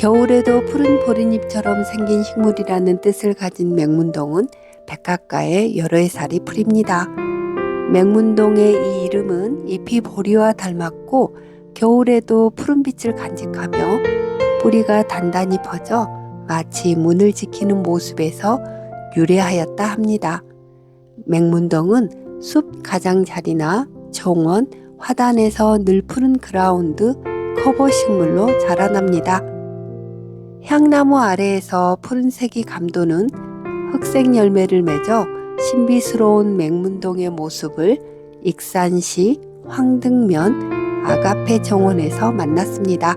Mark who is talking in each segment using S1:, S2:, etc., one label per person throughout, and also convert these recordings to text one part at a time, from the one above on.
S1: 겨울에도 푸른 보리잎처럼 생긴 식물이라는 뜻을 가진 맹문동은 백각가의 여러 해살이 풀입니다. 맹문동의 이 이름은 잎이 보리와 닮았고 겨울에도 푸른 빛을 간직하며 뿌리가 단단히 퍼져 마치 문을 지키는 모습에서 유래하였다 합니다. 맹문동은 숲 가장자리나 정원, 화단에서 늘 푸른 그라운드, 커버 식물로 자라납니다. 향나무 아래에서 푸른색이 감도는 흑색 열매를 맺어 신비스러운 맹문동의 모습을 익산시 황등면 아가페 정원에서 만났습니다.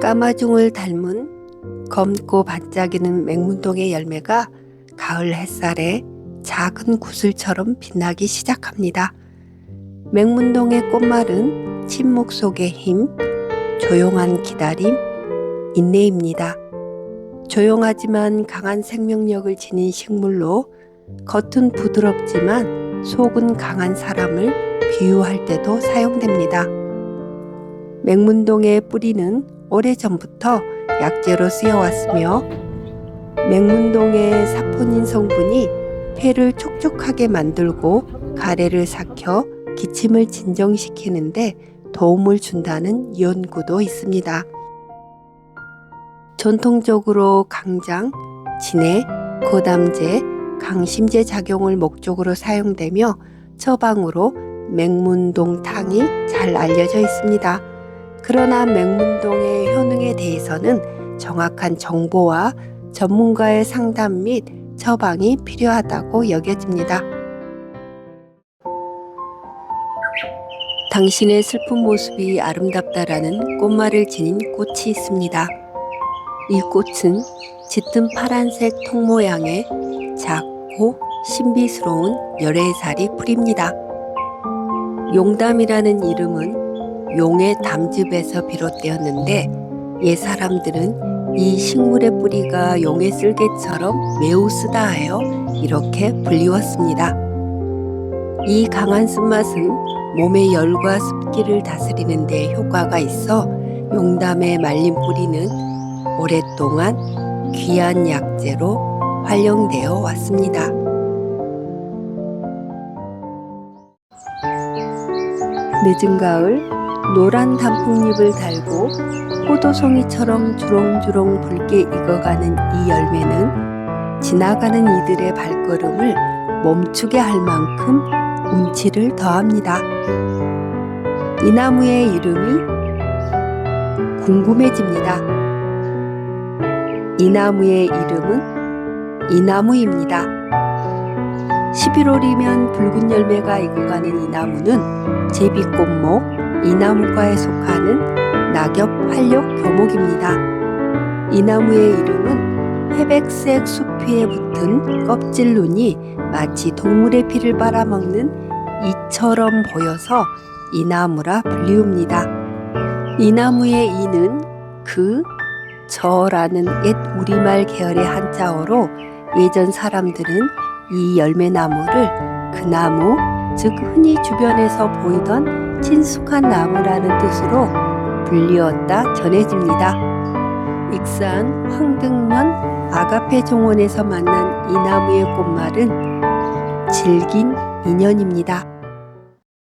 S1: 까마중을 닮은 검고 반짝이는 맹문동의 열매가 가을 햇살에 작은 구슬처럼 빛나기 시작합니다. 맹문동의 꽃말은 침묵 속의 힘, 조용한 기다림, 인내입니다. 조용하지만 강한 생명력을 지닌 식물로 겉은 부드럽지만 속은 강한 사람을 비유할 때도 사용됩니다. 맹문동의 뿌리는 오래전부터 약재로 쓰여왔으며 맹문동의 사포닌 성분이 폐를 촉촉하게 만들고 가래를 삭혀 기침을 진정시키는데 도움을 준다는 연구도 있습니다. 전통적으로 강장, 진해, 고담제, 강심제 작용을 목적으로 사용되며 처방으로 맹문동탕이 잘 알려져 있습니다. 그러나 맹문동의 효능에 대해서는 정확한 정보와 전문가의 상담 및 처방이 필요하다고 여겨집니다. 당신의 슬픈 모습이 아름답다라는 꽃말을 지닌 꽃이 있습니다. 이 꽃은 짙은 파란색 통 모양의 작고 신비스러운 열애살이 풀입니다. 용담이라는 이름은 용의 담즙에서 비롯되었는데 옛 사람들은 이 식물의 뿌리가 용의 쓸개처럼 매우 쓰다 하여 이렇게 불리웠습니다. 이 강한 쓴맛은 몸의 열과 습기를 다스리는 데 효과가 있어 용담의 말린 뿌리는 오랫동안 귀한 약재로 활용되어 왔습니다. 늦은 가을 노란 단풍잎을 달고 포도송이처럼 주렁주렁 붉게 익어가는 이 열매는 지나가는 이들의 발걸음을 멈추게 할 만큼 운치를 더합니다. 이 나무의 이름이 궁금해집니다. 이 나무의 이름은 이나무입니다. 11월이면 붉은 열매가 익어가는 이 나무는 제비꽃목 이나무과에 속하는 낙엽 활력 교목입니다. 이 나무의 이름은 회백색 수피에 붙은 껍질 눈이 마치 동물의 피를 빨아먹는 이처럼 보여서 이나무라 불리웁니다. 이 나무의 이는 그, 저라는 옛 우리말 계열의 한자어로 예전 사람들은 이 열매나무를 그 나무, 즉 흔히 주변에서 보이던 친숙한 나무라는 뜻으로 불리웠다 전해집니다. 익산 황등면 아가페 정원에서 만난 이 나무의 꽃말은 질긴 인연입니다.